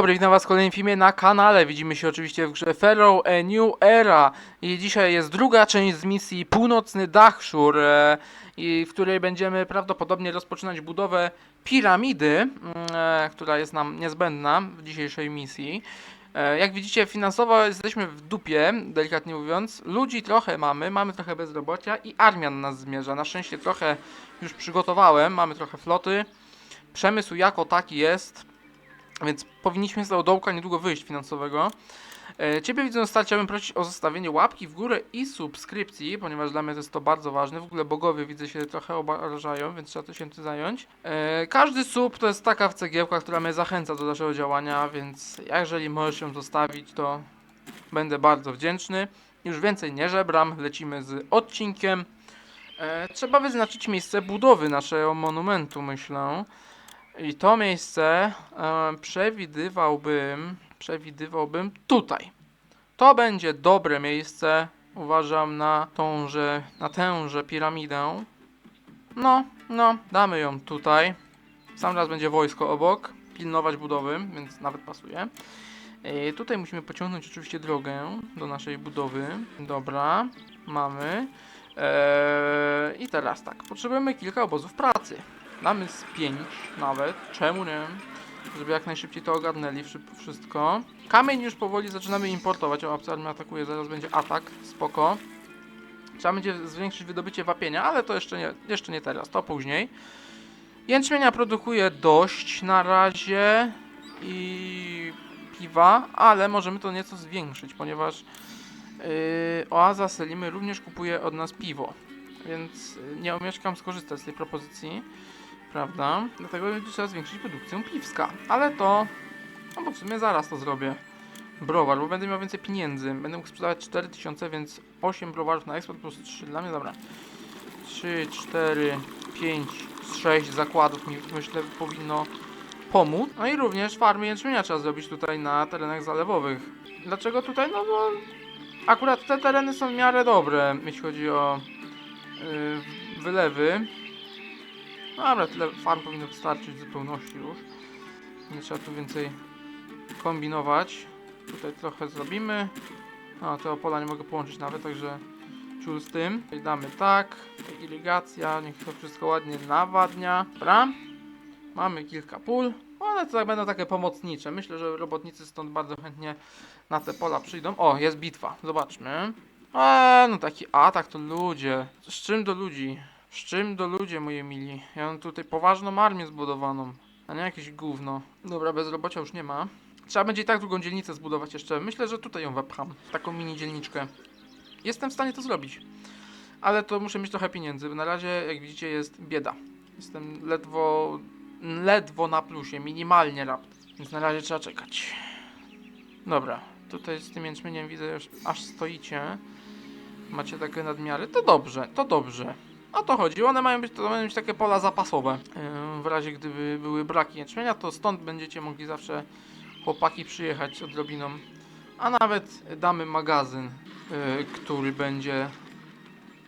dobry, witam was w kolejnym filmie na kanale. Widzimy się oczywiście w grze Pharaoh A New Era. I dzisiaj jest druga część z misji Północny Dachshur, e, i w której będziemy prawdopodobnie rozpoczynać budowę piramidy, mm, e, która jest nam niezbędna w dzisiejszej misji. E, jak widzicie, finansowo jesteśmy w dupie, delikatnie mówiąc. Ludzi trochę mamy, mamy trochę bezrobocia i armia na nas zmierza. Na szczęście trochę już przygotowałem, mamy trochę floty. Przemysł jako taki jest. Więc powinniśmy z tego dołka niedługo wyjść finansowego. E, Ciebie widząc start, chciałbym prosić o zostawienie łapki w górę i subskrypcji, ponieważ dla mnie to jest to bardzo ważne. W ogóle bogowie widzę się trochę obrażają, więc trzeba to się tym zająć. E, Każdy sub to jest taka w cegiełka, która mnie zachęca do dalszego działania, więc jeżeli możesz ją zostawić, to będę bardzo wdzięczny. Już więcej nie żebram, lecimy z odcinkiem. E, Trzeba wyznaczyć miejsce budowy naszego monumentu, myślę. I to miejsce e, przewidywałbym, przewidywałbym tutaj. To będzie dobre miejsce, uważam, na tąże, na tęże piramidę. No, no, damy ją tutaj. Sam raz będzie wojsko obok, pilnować budowy, więc nawet pasuje. E, tutaj musimy pociągnąć oczywiście drogę do naszej budowy. Dobra, mamy. E, I teraz tak, potrzebujemy kilka obozów pracy. Mamy z 5 nawet, czemu nie? Żeby jak najszybciej to ogarnęli wszy- wszystko. Kamień już powoli zaczynamy importować. O, armia atakuje, zaraz będzie atak, spoko. Trzeba będzie zwiększyć wydobycie wapienia, ale to jeszcze nie, jeszcze nie teraz, to później. Jęczmienia produkuje dość na razie i piwa, ale możemy to nieco zwiększyć, ponieważ yy, Oaza Selimy również kupuje od nas piwo, więc yy, nie omieszkam skorzystać z tej propozycji prawda? Dlatego będzie trzeba zwiększyć produkcję piwska. Ale to, no bo w sumie zaraz to zrobię. Browar, bo będę miał więcej pieniędzy. Będę mógł sprzedawać 4000, więc 8 browarów na eksport plus 3 dla mnie, dobra. 3, 4, 5, 6 zakładów mi myślę powinno pomóc. No i również farmy jęczmienia trzeba zrobić tutaj na terenach zalewowych. Dlaczego tutaj? No bo akurat te tereny są w miarę dobre, jeśli chodzi o yy, wylewy. Dobra, tyle farm powinno wystarczyć w zupełności już. Nie trzeba tu więcej kombinować. Tutaj trochę zrobimy. A, tego pola nie mogę połączyć nawet, także ciul z tym. I damy tak. Tutaj niech to wszystko ładnie nawadnia. Dobra. Mamy kilka pól. One to będą takie pomocnicze. Myślę, że robotnicy stąd bardzo chętnie na te pola przyjdą. O, jest bitwa. Zobaczmy. Eee, no taki atak to ludzie. Z czym do ludzi? Z czym do ludzie, moi mili? Ja mam tutaj poważną armię zbudowaną, a nie jakieś gówno. Dobra, bezrobocia już nie ma. Trzeba będzie i tak drugą dzielnicę zbudować jeszcze. Myślę, że tutaj ją wepcham. Taką mini dzielniczkę. Jestem w stanie to zrobić. Ale to muszę mieć trochę pieniędzy, bo na razie, jak widzicie, jest bieda. Jestem ledwo, ledwo na plusie, minimalnie rapt. Więc na razie trzeba czekać. Dobra, tutaj z tym jęczmieniem widzę aż stoicie. Macie takie nadmiary. To dobrze, to dobrze. O to chodzi, one mają być, to mają być takie pola zapasowe. Yy, W razie gdyby były braki jęczmienia, to stąd będziecie mogli zawsze chłopaki przyjechać odrobiną. A nawet damy magazyn, yy, który będzie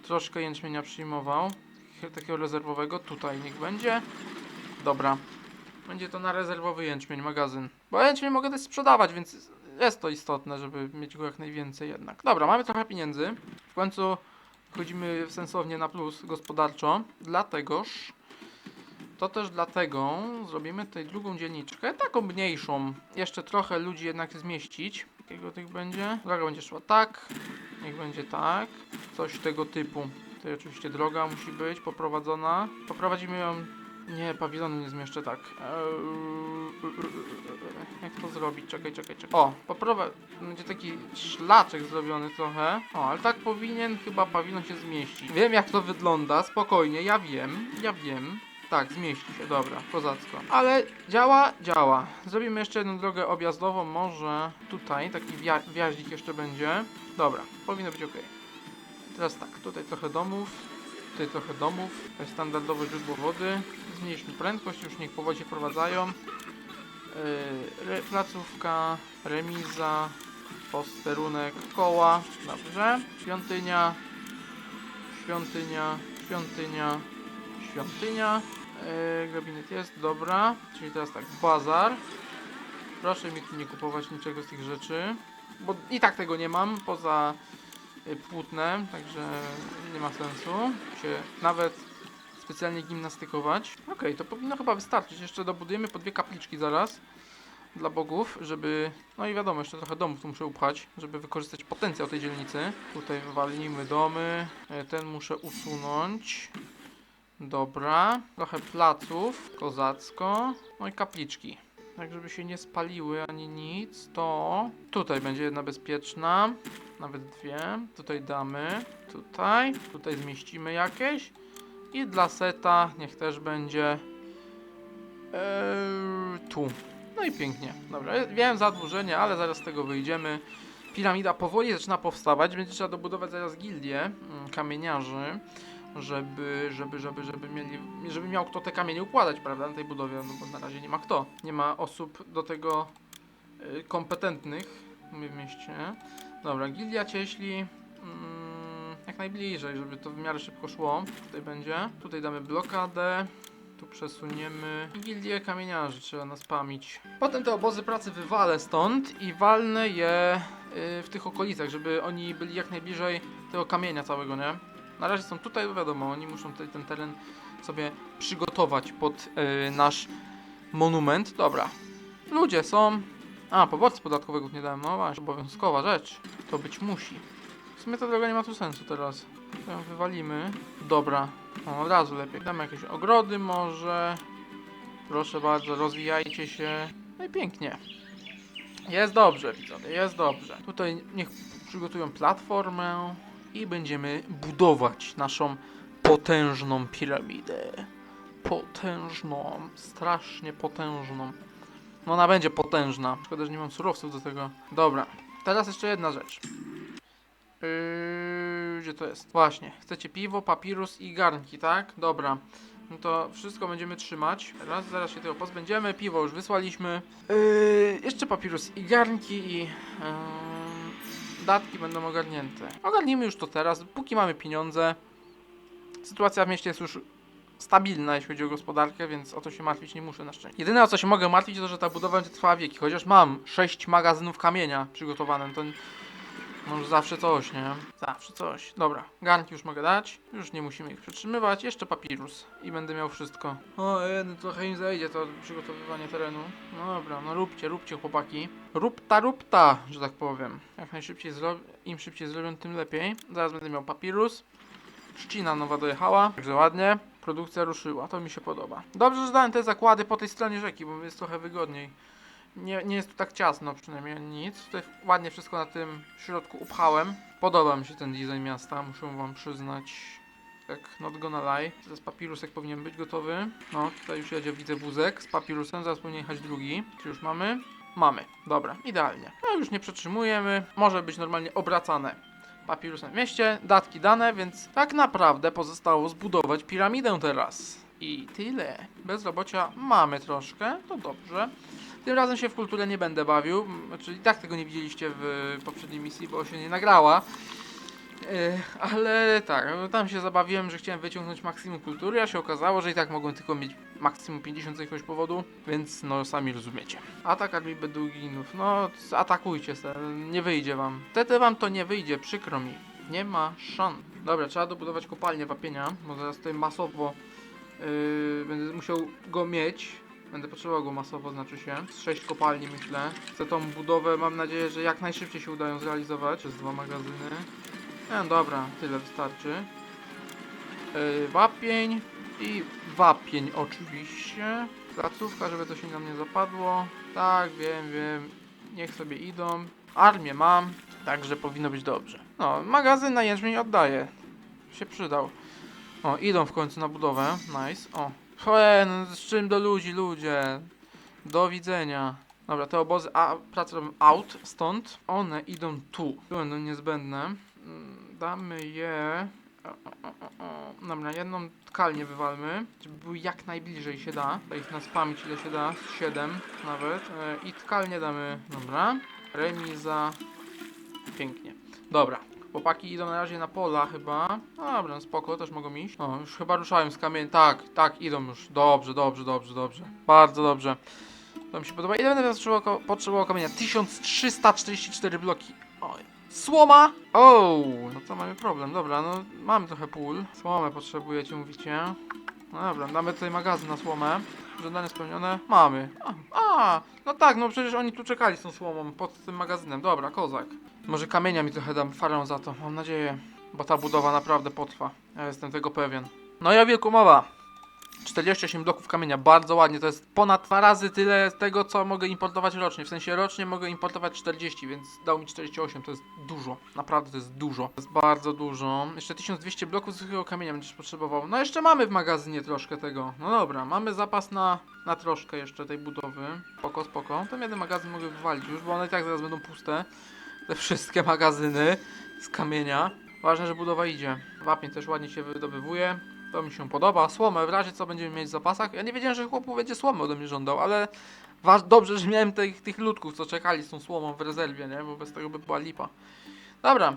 troszkę jęczmienia przyjmował. Takiego rezerwowego, tutaj niech będzie. Dobra. Będzie to na rezerwowy jęczmień, magazyn. Bo jęczmień mogę też sprzedawać, więc jest to istotne, żeby mieć go jak najwięcej jednak. Dobra, mamy trochę pieniędzy. W końcu wchodzimy sensownie na plus gospodarczo, dlategoż to też dlatego zrobimy tutaj drugą dzielniczkę, taką mniejszą, jeszcze trochę ludzi jednak zmieścić. Jakiego tych będzie? Droga będzie szła tak, niech będzie tak, coś tego typu. Tutaj oczywiście droga musi być poprowadzona. Poprowadzimy ją, nie, pawilonu nie zmieszczę tak. Eee, jak to zrobić? Czekaj, czekaj, czekaj. O, poprowadź, będzie taki szlaczek zrobiony trochę. O, ale tak powinien chyba pawilon się zmieścić. Wiem jak to wygląda, spokojnie, ja wiem, ja wiem. Tak, zmieści się, dobra, kozacko. Ale działa, działa. Zrobimy jeszcze jedną drogę objazdową, może tutaj, taki wia wjaździk jeszcze będzie. Dobra, powinno być ok. Teraz tak, tutaj trochę domów, tutaj trochę domów, to jest standardowe źródło wody. Zmniejszmy prędkość, już niech powoli się wprowadzają. Yy, placówka, remiza, posterunek, koła, dobrze. Świątynia, świątynia, świątynia, świątynia. Yy, gabinet jest, dobra. Czyli teraz tak, bazar. Proszę mi tu nie kupować niczego z tych rzeczy, bo i tak tego nie mam, poza płótnem, także nie ma sensu się nawet specjalnie gimnastykować. Okej, to powinno chyba wystarczyć. Jeszcze dobudujemy po dwie kapliczki zaraz dla bogów, żeby... No i wiadomo, jeszcze trochę domów tu muszę upchać, żeby wykorzystać potencjał tej dzielnicy. Tutaj wywalimy domy, e, ten muszę usunąć. Dobra, trochę placów, kozacko, no i kapliczki. Tak, żeby się nie spaliły ani nic, to tutaj będzie jedna bezpieczna, nawet dwie. Tutaj damy, tutaj, tutaj zmieścimy jakieś. I dla seta niech też będzie eee, tu. No i pięknie. Dobra, wiem zadłużenie, ale zaraz z tego wyjdziemy. Piramida powoli zaczyna powstawać, będzie trzeba dobudować zaraz gildię mm, kamieniarzy, żeby, żeby, żeby, żeby mieli, żeby miał kto te kamienie układać, prawda, na tej budowie, no bo na razie nie ma kto. Nie ma osób do tego y, kompetentnych w mieście. Dobra, gildia cieśli mm, jak najbliżej, żeby to w miarę szybko szło. Tutaj będzie. Tutaj damy blokadę. Tu przesuniemy. I Gildię kamieniarzy trzeba nas pamić. Potem te obozy pracy wywalę stąd i walnę je y, w tych okolicach, żeby oni byli jak najbliżej tego kamienia całego, nie? Na razie są tutaj, wiadomo, oni muszą tutaj ten teren sobie przygotować pod y, nasz monument. Dobra. Ludzie są. A, poborcy podatkowego nie dałem, no właśnie, obowiązkowa rzecz. To być musi. W sumie to droga nie ma tu sensu teraz. To ją wywalimy. Dobra, no, od razu lepiej. Damy jakieś ogrody może. Proszę bardzo, rozwijajcie się. No i pięknie. Jest dobrze, widzowie, jest dobrze. Tutaj niech przygotują platformę i będziemy budować naszą potężną piramidę. Potężną, strasznie potężną. No ona będzie potężna. Szkoda, że nie mam surowców do tego. Dobra, teraz jeszcze jedna rzecz. Yy, gdzie to jest? Właśnie. Chcecie piwo, papirus i garnki, tak? Dobra. No to wszystko będziemy trzymać. Raz, zaraz się tego pozbędziemy. Piwo już wysłaliśmy. Yy, jeszcze papirus i garnki i yy, datki będą ogarnięte. Ogarnijmy już to teraz, póki mamy pieniądze. Sytuacja w mieście jest już stabilna, jeśli chodzi o gospodarkę, więc o to się martwić nie muszę na szczęście. Jedyne o co się mogę martwić to, że ta budowa będzie trwała wieki, chociaż mam 6 magazynów kamienia przygotowane, no to może zawsze coś, nie? Zawsze coś. Dobra, garnki już mogę dać. Już nie musimy ich przetrzymywać. Jeszcze papirus. I będę miał wszystko. O, jeden trochę im zejdzie to przygotowywanie terenu. No dobra, no róbcie, róbcie chłopaki. Rób ta, rób ta, że tak powiem. Jak najszybciej zrobię, im szybciej zrobią, tym lepiej. Zaraz będę miał papirus. Trzcina nowa dojechała, także ładnie. Produkcja ruszyła, to mi się podoba. Dobrze, że dałem te zakłady po tej stronie rzeki, bo jest trochę wygodniej. Nie, nie jest tu tak ciasno przynajmniej nic. Tutaj ładnie wszystko na tym środku upchałem. Podoba mi się ten design miasta, muszę wam przyznać. Tak, not gonna lie. Teraz papirusek powinien być gotowy. No, tutaj już jedzie, widzę wózek z papirusem, zaraz powinien jechać drugi. Czy już mamy? Mamy, dobra, idealnie. No już nie przetrzymujemy, może być normalnie obracane papirusem w mieście, datki dane, więc tak naprawdę pozostało zbudować piramidę teraz. I tyle. Bezrobocia mamy troszkę, to dobrze. Tym razem się w kulturę nie będę bawił, m, znaczy tak tego nie widzieliście w poprzedniej misji, bo się nie nagrała. Yy, ale tak, tam się zabawiłem, że chciałem wyciągnąć maksimum kultury, a się okazało, że i tak mogłem tylko mieć maksimum 50 z jakiegoś powodu, więc no sami rozumiecie. Atak armii beduginów, no atakujcie se, nie wyjdzie wam. Wtedy wam to nie wyjdzie, przykro mi. Nie ma szans. Dobra, trzeba dobudować kopalnię wapienia, bo zaraz tutaj masowo yy, będę musiał go mieć. Będę potrzebował go masowo, znaczy się. Z 6 kopalni myślę. Chcę tą budowę, mam nadzieję, że jak najszybciej się udają zrealizować. Przez dwa magazyny. No dobra, tyle wystarczy. Yy, wapień i wapień oczywiście. Placówka, żeby to się nam nie zapadło. Tak, wiem, wiem. Niech sobie idą. Armię mam, także powinno być dobrze. No, magazyn na jęczmień oddaję. Się przydał. O, idą w końcu na budowę. Nice. O. Chłe, no z czym do ludzi, ludzie. Do widzenia. Dobra, te obozy, a pracę robią out stąd. One idą tu. Będą niezbędne. Mm, Damy je. O, o, o, o. Dobra, jedną tkalnię wywalmy, żeby były jak najbliżej się da. Tutaj ich nas pamięć ile się da, z 7 nawet. E, I tkalnie damy, dobra. Remiza. Pięknie. Dobra. Chłopaki idą na razie na pola chyba. Dobra, spoko, też mogą iść. O, już chyba ruszają z kamień. Tak, tak, idą już. Dobrze, dobrze, dobrze, dobrze. Bardzo dobrze. To mi się podoba. Ile będę potrzebował, potrzebował kamienia? 1344 bloki. Oj. Słoma! O, no to mamy problem. Dobra, no mamy trochę pól. Słomę potrzebujecie, mówicie. No dobra, damy tutaj magazyn na słomę. Żądanie spełnione. Mamy. A, a, no tak, no przecież oni tu czekali z tą słomą pod tym magazynem. Dobra, kozak. Może kamienia mi trochę dam farę za to, mam nadzieję. Bo ta budowa naprawdę potrwa. Ja jestem tego pewien. No ja wielką mowa. 48 bloków kamienia, bardzo ładnie, to jest ponad dwa razy tyle tego, co mogę importować rocznie. W sensie rocznie mogę importować 40, więc dał mi 48, to jest dużo, naprawdę to jest dużo. To jest bardzo dużo. Jeszcze 1200 bloków zwykłego kamienia będziesz potrzebował. No jeszcze mamy w magazynie troszkę tego. No dobra, mamy zapas na, na troszkę jeszcze tej budowy. Spoko, spoko. Ten jeden magazyn mogę wywalić już, bo one i tak zaraz będą puste. Te wszystkie magazyny z kamienia. Ważne, że budowa idzie. Wapień też ładnie się wydobywuje. To mi się podoba. Słomę, w razie co będziemy mieć w zapasach. Ja nie wiedziałem, że chłopu będzie słomy ode mnie żądał, ale dobrze, że miałem tych, tych ludków, co czekali z tą słomą w rezerwie, nie? Bo bez tego by była lipa. Dobra.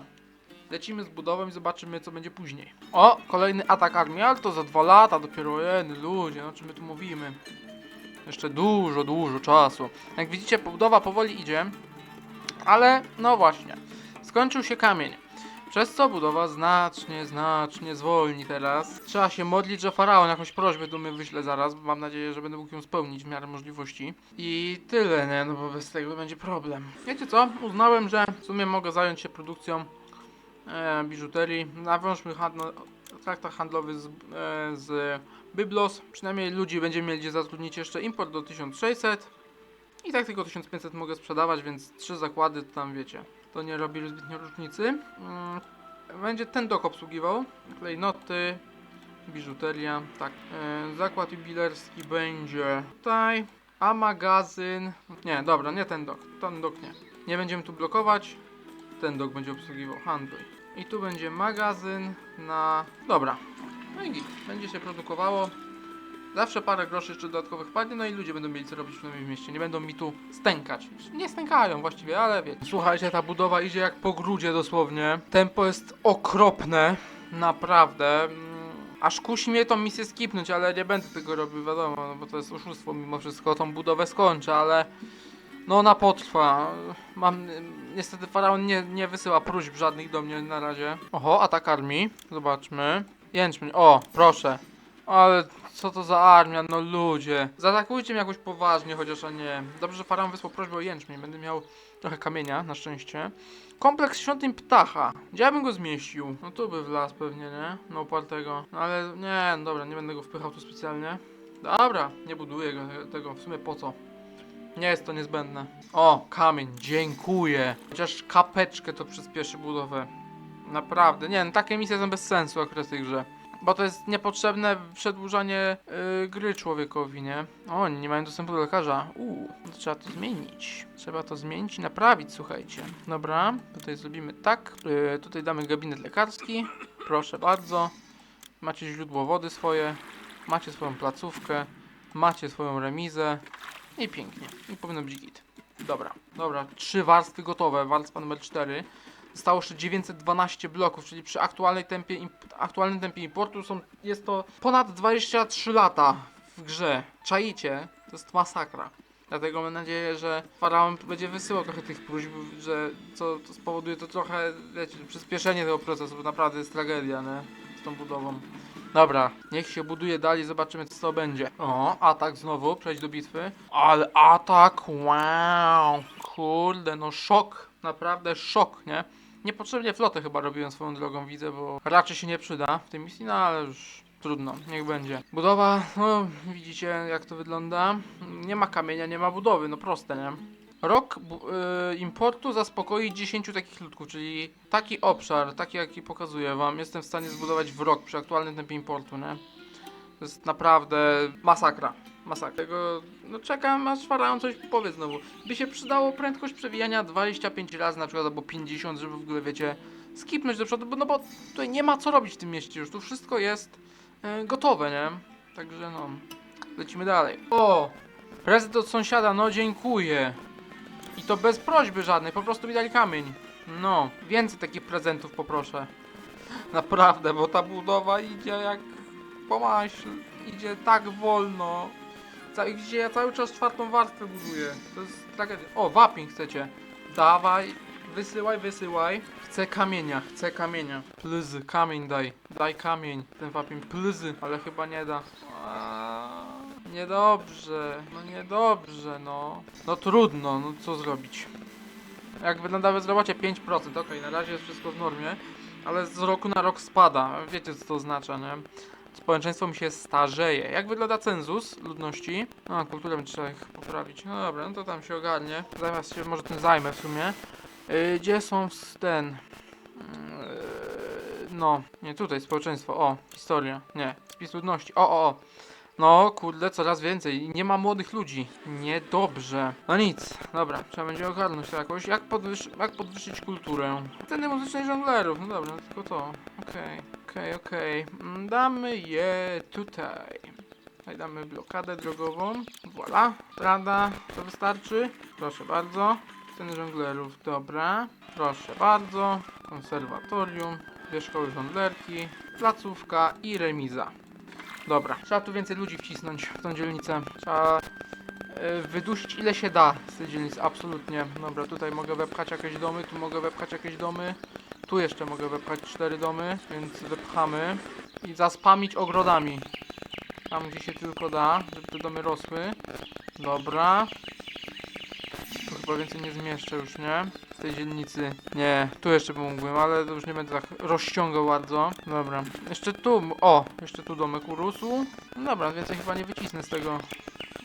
Lecimy z budową i zobaczymy, co będzie później. O, kolejny atak armii, ale to za dwa lata dopiero, jeny ludzie, o czym my tu mówimy. Jeszcze dużo, dużo czasu. Jak widzicie, budowa powoli idzie, ale no właśnie, skończył się kamień. Przez co budowa znacznie, znacznie zwolni teraz. Trzeba się modlić, że faraon jakąś prośbę do mnie wyśle zaraz. bo Mam nadzieję, że będę mógł ją spełnić w miarę możliwości. I tyle, nie? No bo bez tego będzie problem. Wiecie co? Uznałem, że w sumie mogę zająć się produkcją e, biżuterii. Nawiążmy handlo, traktat handlowy z, e, z Byblos. Przynajmniej ludzi będziemy mieli gdzie zatrudnić jeszcze import do 1600. I tak tylko 1500 mogę sprzedawać, więc trzy zakłady to tam wiecie. To nie robi zbytnio różnicy. Mm, Będzie ten dok obsługiwał. Klejnoty, biżuteria, tak. E, zakład jubilerski będzie tutaj. A magazyn. Nie, dobra, nie ten dok. Ten dok nie. Nie będziemy tu blokować. Ten dok będzie obsługiwał. Handluj. I tu będzie magazyn na. Dobra. No i git. Będzie się produkowało. Zawsze parę groszy jeszcze dodatkowych padnie, no i ludzie będą mieli co robić w mieście. Nie będą mi tu stękać. Nie stękają właściwie, ale wiecie. Słuchajcie, ta budowa idzie jak po grudzie dosłownie. Tempo jest okropne. Naprawdę. Mm, Aż kusi mnie tą misję skipnąć, ale nie będę tego robił, wiadomo, no bo to jest oszustwo mimo wszystko. Tą budowę skończę, ale no ona potrwa. Mam, niestety faraon nie, nie wysyła próśb żadnych do mnie na razie. Oho, atak armii. Zobaczmy. Jęczmień, o, proszę. Ale co to za armia, no ludzie. Zaatakujcie mnie jakoś poważnie, chociaż a nie. Dobrze, że faraon wysłał prośbę o jęczmień. Będę miał trochę kamienia, na szczęście. Kompleks świątyń ptacha. Gdzie ja bym go zmieścił? No tu by wlazł pewnie, nie? No upartego. No ale nie, no dobra, nie będę go wpychał tu specjalnie. Dobra, nie buduję go, tego. W sumie po co? Nie jest to niezbędne. O, kamień, dziękuję. Chociaż kapeczkę to przyspieszy budowę. Naprawdę, nie, no, takie misje są bez sensu akurat w tej grze. Bo to jest niepotrzebne przedłużanie yy, gry człowiekowi, nie? O, nie mają dostępu do lekarza. Uuu, to trzeba to zmienić. Trzeba to zmienić i naprawić, słuchajcie. Dobra, tutaj zrobimy tak. Yy, tutaj damy gabinet lekarski. Proszę bardzo. Macie źródło wody swoje. Macie swoją placówkę. Macie swoją remizę. I pięknie. I powinno być git. Dobra, dobra. Trzy warstwy gotowe. Warstwa numer 4. Zostało jeszcze 912 bloków, czyli przy aktualnej tempie, aktualnym tempie importu są, jest to ponad 23 lata w grze. Czaicie? To jest masakra. Dlatego mam nadzieję, że Faraon będzie wysyłał trochę tych próśb, że co to spowoduje to trochę, wiecie, przyspieszenie tego procesu, bo naprawdę jest tragedia, nie? Z tą budową. Dobra, niech się buduje dalej, zobaczymy co to będzie. O, atak znowu, przejść do bitwy. Ale atak, wow, kurde, no szok, naprawdę szok, nie? Niepotrzebnie flotę chyba robiłem swoją drogą, widzę, bo raczej się nie przyda w tej misji, no ale już trudno, niech będzie. Budowa, no widzicie jak to wygląda. Nie ma kamienia, nie ma budowy, no proste, nie? Rok y, importu zaspokoi 10 takich ludków, czyli taki obszar, taki jaki pokazuję wam, jestem w stanie zbudować w rok przy aktualnym tempie importu, nie? To jest naprawdę masakra. Masakra. Tego, no czekam aż faraon coś powie znowu. By się przydało prędkość przewijania 25 razy na przykład, albo 50, żeby w ogóle wiecie, skipnąć do przodu, bo, no bo tutaj nie ma co robić w tym mieście już, tu wszystko jest e, gotowe, nie? Także no, lecimy dalej. O! Prezent od sąsiada, no dziękuję. I to bez prośby żadnej, po prostu mi dali kamień. No, więcej takich prezentów poproszę. Naprawdę, bo ta budowa idzie jak po maśle. Idzie tak wolno. Ca- Gdzie ja cały czas czwartą warstwę buduję. To jest tragedia. O, wapień chcecie. Dawaj, wysyłaj, wysyłaj. Chcę kamienia, chcę kamienia. Plzy, kamień daj. Daj kamień. Ten wapień, plzy, ale chyba nie da. Aaaa, Niedobrze, no niedobrze, no. No trudno, no co zrobić. Jak wygląda bezrobocie? 5%, okej, na razie jest wszystko w normie, ale z roku na rok spada. Wiecie co to oznacza, nie? Społeczeństwo mi się starzeje. Jak wygląda cenzus ludności? A, kulturę trzeba ich poprawić. No dobra, no to tam się ogarnie. Zaraz się może tym zajmę w sumie. Yy, gdzie są ten... Yy, no, nie tutaj, społeczeństwo. O, historia. Nie, spis ludności. O, o, o. No, kurde, coraz więcej. Nie ma młodych ludzi. Niedobrze. No nic, dobra, trzeba będzie ogarnąć to jakoś. Jak, podwyż jak podwyższyć kulturę? Ceny muzycznej żonglerów, no dobra, tylko to. Okej, okej, okej. Mm, Damy je tutaj. Tutaj damy blokadę drogową. Voila. Prawda, to wystarczy? Proszę bardzo. Ceny żonglerów, dobra. Proszę bardzo. Konserwatorium, dwie szkoły żonglerki, placówka i remiza. Dobra, trzeba tu więcej ludzi wcisnąć w tą dzielnicę. Trzeba e, wydusić ile się da z tej dzielnicy, absolutnie. Dobra, tutaj mogę wepchać jakieś domy, tu mogę wepchać jakieś domy. Tu jeszcze mogę wepchać cztery domy, więc wepchamy. I zaspamić ogrodami. Tam gdzie się tylko da, żeby te domy rosły. Dobra. Tu chyba więcej nie zmieszczę już, nie? Z tej dzielnicy. Nie, tu jeszcze pomógłbym, ale to już nie będę tak rozciągał bardzo. Dobra. Jeszcze tu, o, jeszcze tu domek urósł. No Dobra, więcej chyba nie wycisnę z tego.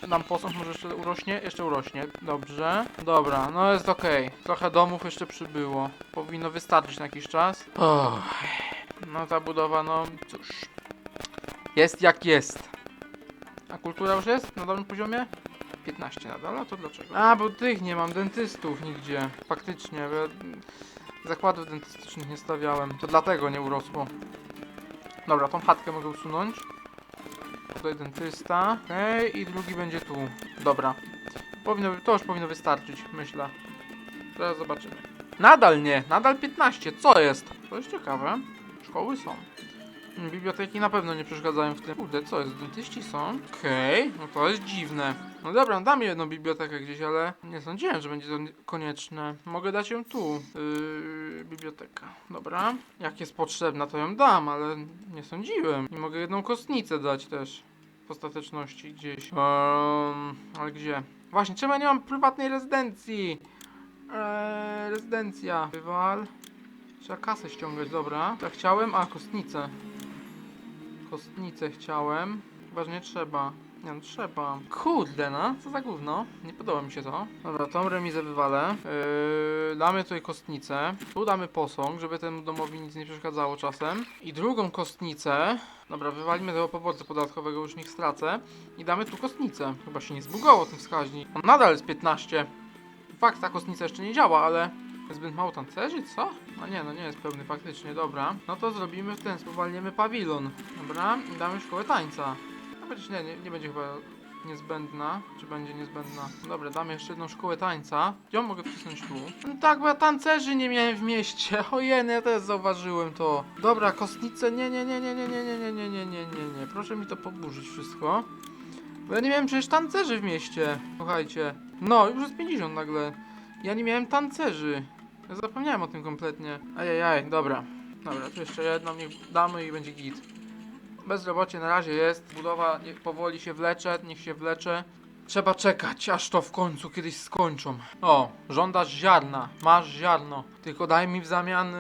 Nam posąg może jeszcze urośnie? Jeszcze urośnie. Dobrze. Dobra, no jest okej. Trochę domów jeszcze przybyło. Powinno wystarczyć na jakiś czas. No ta budowa, no cóż. Jest jak jest. A kultura już jest na dobrym poziomie? 15 nadal, a to dlaczego? A, bo tych nie mam, dentystów nigdzie. Faktycznie, bo zakładów dentystycznych nie stawiałem. To dlatego nie urosło. Dobra, tą chatkę mogę usunąć. Tutaj dentysta. Okej, i drugi będzie tu. Dobra. Powinno, to już powinno wystarczyć, myślę. Teraz zobaczymy. Nadal nie, nadal 15. Co jest? To jest ciekawe. Szkoły są. Biblioteki na pewno nie przeszkadzają w tym. Kurde, co jest? Dentyści są? Okej, no to jest dziwne. No dobra, no dam jedną bibliotekę gdzieś, ale nie sądziłem, że będzie to konieczne. Mogę dać ją tu. Yy, biblioteka. Dobra. Jak jest potrzebna, to ją dam, ale nie sądziłem. I mogę jedną kostnicę dać też. W ostateczności gdzieś. Um, ale gdzie? Właśnie, czemu ja nie mam prywatnej rezydencji? Eee, rezydencja. Wywal. Trzeba kasę ściągać, dobra. Ja chciałem, a kostnicę. Kostnicę chciałem. Chyba, że nie trzeba. Nie no, trzeba. Kurde no, co za gówno. Nie podoba mi się to. Dobra, tą remizę wywalę. Yy, damy tutaj kostnicę. Tu damy posąg, żeby temu domowi nic nie przeszkadzało czasem. I drugą kostnicę. Dobra, wywalimy tego poborcy podatkowego, już niech stracę. I damy tu kostnicę. Chyba się nie zbugował ten wskaźnik. On nadal jest 15. Fakt, ta kostnica jeszcze nie działa, ale zbyt mało tancerzy, co? No nie, no nie jest pełny faktycznie, dobra. No to zrobimy w ten sposób, walniemy pawilon. Dobra, i damy szkołę tańca. No chociaż nie, nie, nie będzie chyba niezbędna. Czy będzie niezbędna? Dobra, damy jeszcze jedną szkołę tańca. Ją mogę wcisnąć tu? No tak, bo ja tancerzy nie miałem w mieście. Ojej, ja też zauważyłem to. Dobra, kostnice, nie, nie, nie, nie, nie, nie, nie, nie, nie, nie, nie, nie, nie. Proszę mi to poburzyć wszystko. Bo ja nie miałem przecież tancerzy w mieście. Słuchajcie. No, już jest 50 nagle. Ja nie miałem tancerzy. Zapomniałem o tym kompletnie. Ajajaj, dobra. Dobra, tu jeszcze jedną niech damy i będzie git. Bezrobocie na razie jest. Budowa niech powoli się wlecze, niech się wlecze. Trzeba czekać, aż to w końcu kiedyś skończą. O, żądasz ziarna. Masz ziarno. Tylko daj mi w zamian e,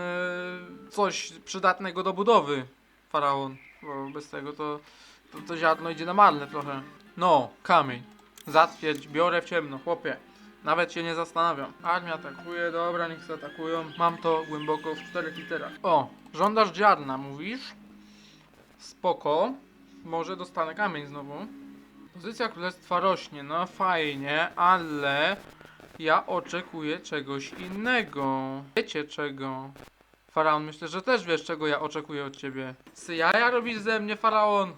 coś przydatnego do budowy, faraon. Bo bez tego to, to, to ziarno idzie na marne trochę. No, kamień. Zatwierdź, biorę w ciemno, chłopie. Nawet się nie zastanawiam. Armia atakuje, dobra, niech się atakują. Mam to głęboko w czterech literach. O, żądasz ziarna, mówisz? Spoko. Może dostanę kamień znowu. Pozycja królestwa rośnie, no fajnie, ale ja oczekuję czegoś innego. Wiecie czego? Faraon, myślę, że też wiesz, czego ja oczekuję od ciebie. Sy jaja robisz ze mnie, faraon?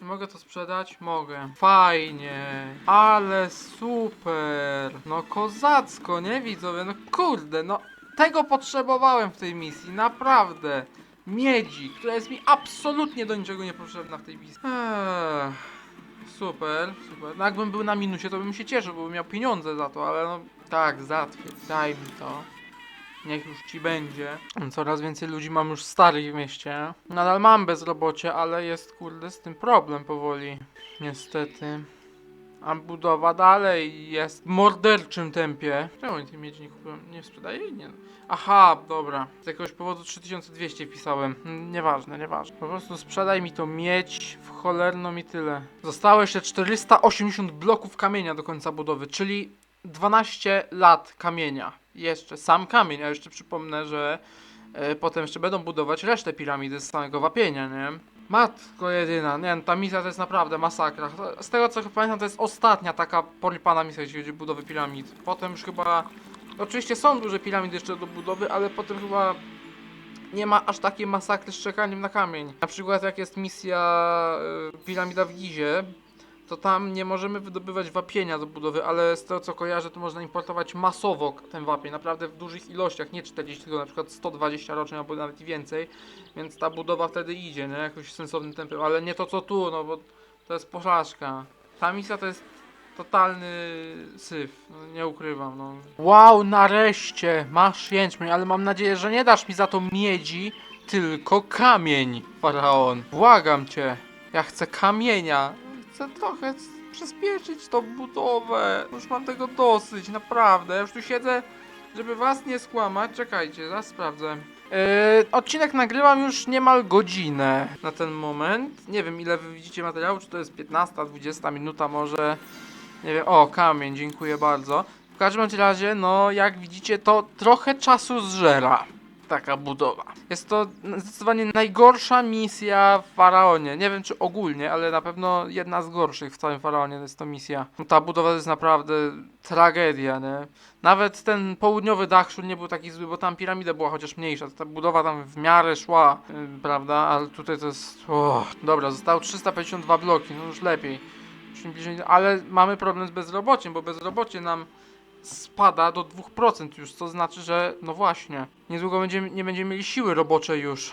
Czy mogę to sprzedać? Mogę. Fajnie. Ale super. No kozacko, nie widzowie? No kurde, no tego potrzebowałem w tej misji, naprawdę. Miedzi, która jest mi absolutnie do niczego niepotrzebna w tej misji. Super, super. No jakbym był na minusie, to bym się cieszył, bo bym miał pieniądze za to, ale no tak, zatwierdź, daj mi to. Niech już ci będzie. Coraz więcej ludzi mam już starych w mieście. Nadal mam bezrobocie, ale jest kurde z tym problem powoli. Niestety. A budowa dalej jest w morderczym tempie. Czemu tej miedzi nie kupują? Nie sprzedaje? Nie. Aha, dobra. Z jakiegoś powodu 3200 wpisałem. Nieważne, nieważne. Po prostu sprzedaj mi to miedź w cholerno mi tyle. Zostało jeszcze 480 bloków kamienia do końca budowy, czyli 12 lat kamienia. Jeszcze sam kamień, a jeszcze przypomnę, że e, potem jeszcze będą budować resztę piramidy z samego wapienia, nie? Matko jedyna, nie no, ta misja to jest naprawdę masakra. Z tego co pamiętam, to jest ostatnia taka porypana misja, jeśli chodzi o budowę piramid. Potem już chyba... Oczywiście są duże piramidy jeszcze do budowy, ale potem chyba nie ma aż takiej masakry z czekaniem na kamień. Na przykład jak jest misja y, piramida w Gizie, to tam nie możemy wydobywać wapienia do budowy, ale z tego co kojarzę, to można importować masowo ten wapień, naprawdę w dużych ilościach, nie 40, tylko na przykład 120 rocznie albo nawet i więcej, więc ta budowa wtedy idzie, nie? Jakoś sensownym tempem, ale nie to co tu, no bo to jest poszaszka. Ta misja to jest totalny syf, no, nie ukrywam, no. Wow, nareszcie masz jęczmień, ale mam nadzieję, że nie dasz mi za to miedzi, tylko kamień, faraon. Błagam cię, ja chcę kamienia. Chcę trochę przyspieszyć tą budowę. Już mam tego dosyć, naprawdę. Ja już tu siedzę, żeby was nie skłamać. Czekajcie, zaraz sprawdzę. Yy, odcinek nagrywam już niemal godzinę na ten moment. Nie wiem ile wy widzicie materiału, czy to jest 15, 20 minuta może. Nie wiem, o kamień, dziękuję bardzo. W każdym razie, no jak widzicie, to trochę czasu zżera taka budowa. Jest to zdecydowanie najgorsza misja w Faraonie. Nie wiem czy ogólnie, ale na pewno jedna z gorszych w całym Faraonie jest to misja. Ta budowa to jest naprawdę tragedia, nie? Nawet ten południowy Dachszur nie był taki zły, bo tam piramida była chociaż mniejsza. Ta budowa tam w miarę szła, yy, prawda? Ale tutaj to jest... O, dobra, zostało 352 bloki, no już lepiej. Ale mamy problem z bezrobociem, bo bezrobocie nam spada do 2% już, co znaczy, że no właśnie, niedługo będziemy, nie będziemy mieli siły roboczej już.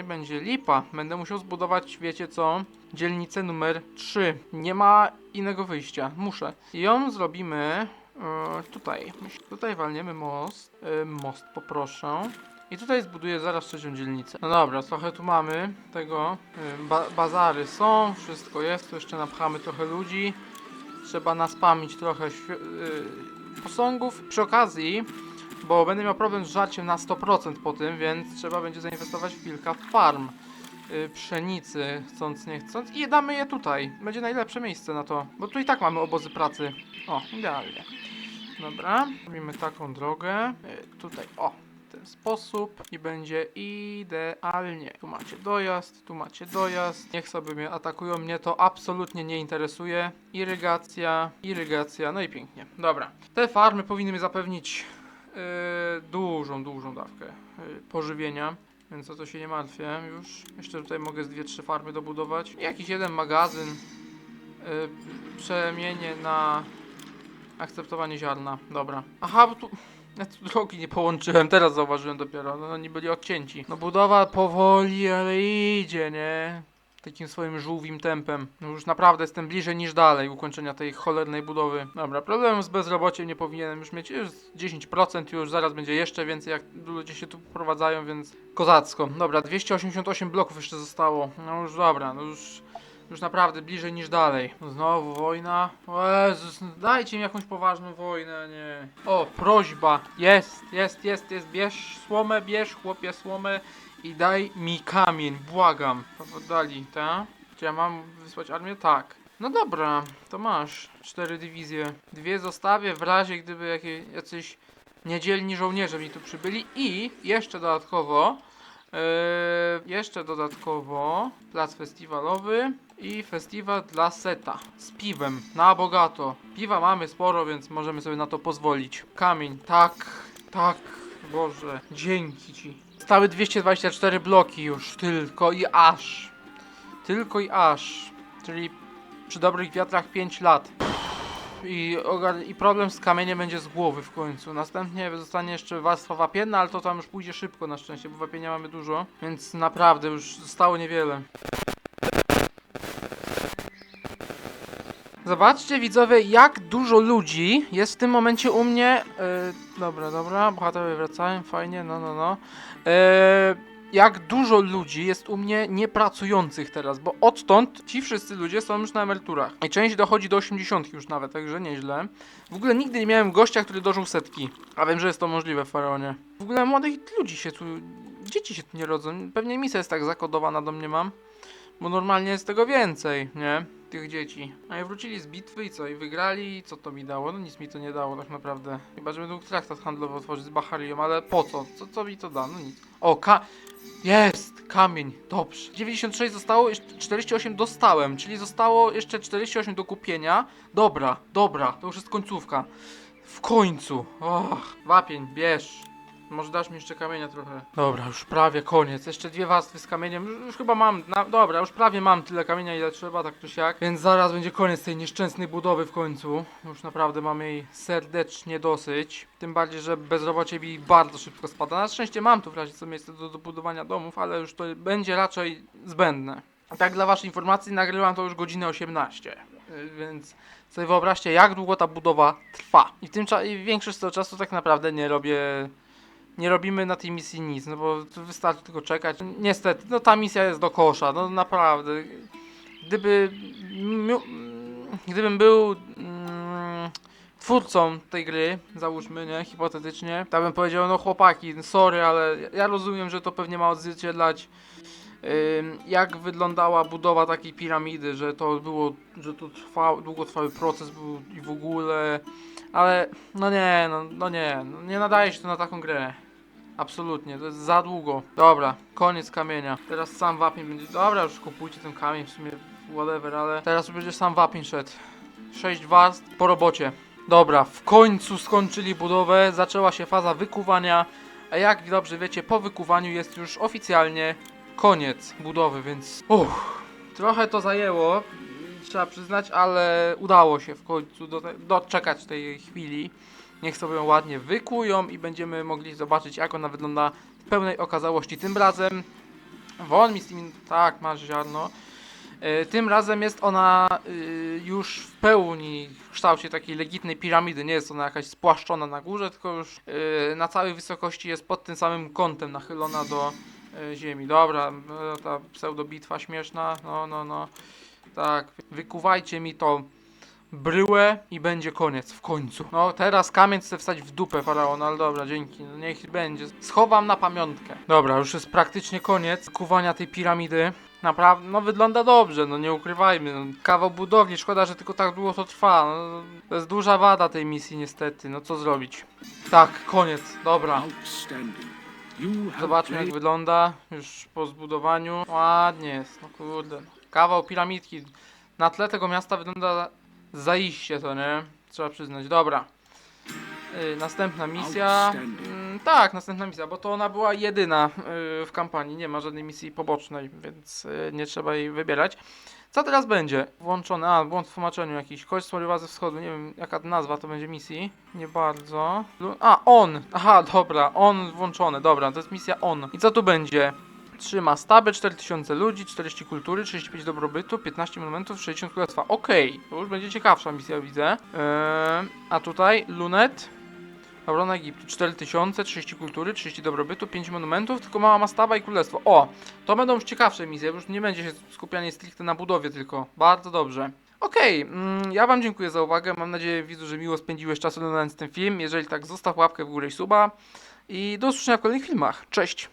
I będzie lipa. Będę musiał zbudować, wiecie co, dzielnicę numer 3. Nie ma innego wyjścia. Muszę. I ją zrobimy e, tutaj. Tutaj walniemy most. E, most poproszę. I tutaj zbuduję zaraz trzecią dzielnicę. No dobra, trochę tu mamy tego. E, ba bazary są, wszystko jest. Tu jeszcze napchamy trochę ludzi. Trzeba naspamić trochę świ- y, posągów. Przy okazji, bo będę miał problem z żarciem na 100% po tym, więc trzeba będzie zainwestować w kilka farm y, pszenicy, chcąc nie chcąc. I damy je tutaj. Będzie najlepsze miejsce na to, bo tu i tak mamy obozy pracy. O, idealnie. Dobra, robimy taką drogę. Y, tutaj, o, ten sposób i będzie idealnie. Tu macie dojazd, tu macie dojazd. Niech sobie mnie atakują, mnie to absolutnie nie interesuje. Irygacja, irygacja, no i pięknie. Dobra, te farmy powinny mi zapewnić yy, dużą, dużą dawkę yy, pożywienia. Więc o to się nie martwię już. Jeszcze tutaj mogę z 2-3 farmy dobudować. Jakiś jeden magazyn. Yy, przemienię na akceptowanie ziarna. Dobra. Aha, bo tu... Ja tu drogi nie połączyłem, teraz zauważyłem dopiero. No oni byli odcięci. No budowa powoli, ale idzie, nie? Takim swoim żółwim tempem. No już naprawdę jestem bliżej niż dalej ukończenia tej cholernej budowy. Dobra, problemu z bezrobociem nie powinienem już mieć. Już 10% już, zaraz będzie jeszcze więcej, jak ludzie się tu wprowadzają, więc kozacko. Dobra, 288 bloków jeszcze zostało. No już dobra, no już... Już naprawdę bliżej niż dalej. Znowu wojna. O Jezus, dajcie mi jakąś poważną wojnę, nie. O, prośba. Jest, jest, jest, jest. Bierz słomę, bierz chłopie słomę i daj mi kamień, błagam. Dali, tak? Czy ja mam wysłać armię? Tak. No dobra, to masz cztery dywizje. Dwie zostawię w razie, gdyby jakieś, jacyś niedzielni żołnierze mi tu przybyli i jeszcze dodatkowo Yy, jeszcze dodatkowo plac festiwalowy i festiwal dla seta z piwem na bogato. Piwa mamy sporo, więc możemy sobie na to pozwolić. Kamień, tak, tak, Boże, dzięki Ci. Stały 224 bloki już, tylko i aż. Tylko i aż. Czyli przy dobrych wiatrach 5 lat. I, I problem z kamieniem będzie z głowy w końcu. Następnie zostanie jeszcze warstwa wapienna, ale to tam już pójdzie szybko na szczęście, bo wapienia mamy dużo. Więc naprawdę już zostało niewiele. Zobaczcie widzowie, jak dużo ludzi jest w tym momencie u mnie. Yy, dobra, dobra, bohaterowie wracają, fajnie, no, no, no. Yy, jak dużo ludzi jest u mnie niepracujących teraz, bo odtąd ci wszyscy ludzie są już na emeryturach. I część dochodzi do 80 już nawet, także nieźle. W ogóle nigdy nie miałem gościa, który dożył setki. A wiem, że jest to możliwe w Faraonie. W ogóle młodych ludzi się tu... Dzieci się tu nie rodzą. Pewnie misja jest tak zakodowana do mnie mam. Bo normalnie jest tego więcej, nie? Tych dzieci. A i wrócili z bitwy i co? I wygrali i co to mi dało? No nic mi to nie dało tak naprawdę. Chyba, że będę traktat handlowy otworzyć z Baharią, ale po co? Co, co mi to da? No nic. O, ka... Jest! Kamień. Dobrze. 96 zostało, jeszcze 48 dostałem, czyli zostało jeszcze 48 do kupienia. Dobra, dobra, to już jest końcówka. W końcu. Och, wapień, bierz. Może dasz mi jeszcze kamienia trochę. Dobra, już prawie koniec. Jeszcze dwie warstwy z kamieniem. Już, już chyba mam. Na, dobra, już prawie mam tyle kamienia, ile trzeba, tak czy siak. Więc zaraz będzie koniec tej nieszczęsnej budowy w końcu. Już naprawdę mamy jej serdecznie dosyć. Tym bardziej, że bezrobocie mi bardzo szybko spada. Na szczęście mam tu w razie co miejsce do, do budowania domów, ale już to będzie raczej zbędne. Tak dla waszej informacji nagrywam to już godzinę 18. y, Więc sobie wyobraźcie, jak długo ta budowa trwa. I w tym cza- i większość tego czasu tak naprawdę nie robię nie robimy na tej misji nic, no bo wystarczy tylko czekać. Niestety, no ta misja jest do kosza, no naprawdę. Gdyby. Gdybym był. mm, twórcą tej gry, załóżmy, nie, hipotetycznie, to bym powiedział, no chłopaki, sorry, ale ja rozumiem, że to pewnie ma odzwierciedlać jak wyglądała budowa takiej piramidy, że to było, że to trwał, długotrwały proces był i w ogóle, ale no nie, no, no nie, no nie nadaje się to na taką grę. Absolutnie, to jest za długo. Dobra, koniec kamienia. Teraz sam wapień będzie. Dobra, już kupujcie ten kamień, w sumie whatever, ale teraz będzie sam wapień szedł. 6 warstw po robocie. Dobra, w końcu skończyli budowę, zaczęła się faza wykuwania, a jak dobrze wiecie, po wykuwaniu jest już oficjalnie koniec budowy, więc uff, trochę to zajęło, trzeba przyznać, ale udało się w końcu do, doczekać tej chwili. Niech sobie ładnie wykują i będziemy mogli zobaczyć jak ona wygląda w pełnej okazałości. Tym razem, won mi z tymi, tak masz ziarno, E, Tym razem jest ona y, już w pełni w kształcie takiej legitnej piramidy. Nie jest ona jakaś spłaszczona na górze, tylko już y, na całej wysokości jest pod tym samym kątem nachylona do y, ziemi. Dobra, y, ta pseudobitwa śmieszna. No, no, no. Tak, wykuwajcie mi to bryłę i będzie koniec w końcu. No teraz kamień chcę wstać w dupę faraona, ale dobra, dzięki. No, niech będzie. Schowam na pamiątkę. Dobra, już jest praktycznie koniec kuwania tej piramidy. Naprawdę, no wygląda dobrze, no nie ukrywajmy. No, kawał budowli, szkoda, że tylko tak długo to trwa. No, to jest duża wada tej misji niestety, no co zrobić. Tak, koniec, dobra. Zobaczmy jak wygląda już po zbudowaniu. Ładnie jest, no kurde. Kawał piramidki. Na tle tego miasta wygląda zaiście to, nie? Trzeba przyznać. Dobra. Yy, następna misja. Mm, tak, następna misja, bo to ona była jedyna yy, w kampanii. Nie ma żadnej misji pobocznej, więc yy, nie trzeba jej wybierać. Co teraz będzie? Włączone, a błąd w tłumaczeniu jakiś. Kość ze wschodu, nie wiem jaka nazwa to będzie misji. Nie bardzo. A, on! Aha, dobra, on włączony, dobra, to jest misja on. I co tu będzie? Trzyma staby, 4000 ludzi, 40 kultury, 35 dobrobytu, 15 monumentów, 60 królestwa. Okej, to już będzie ciekawsza misja, widzę. Eee, a tutaj Lunet, obrona Egiptu, 4000, 30 kultury, 30 dobrobytu, 5 monumentów, tylko mała mastawa i królestwo. O, to będą już ciekawsze misje, bo już nie będzie się skupianie stricte na budowie tylko. Bardzo dobrze. Okej, mm, ja wam dziękuję za uwagę. Mam nadzieję, widzu, że miło spędziłeś czas oglądając ten film. Jeżeli tak, zostaw łapkę w górę i suba. I do usłyszenia w kolejnych filmach. Cześć!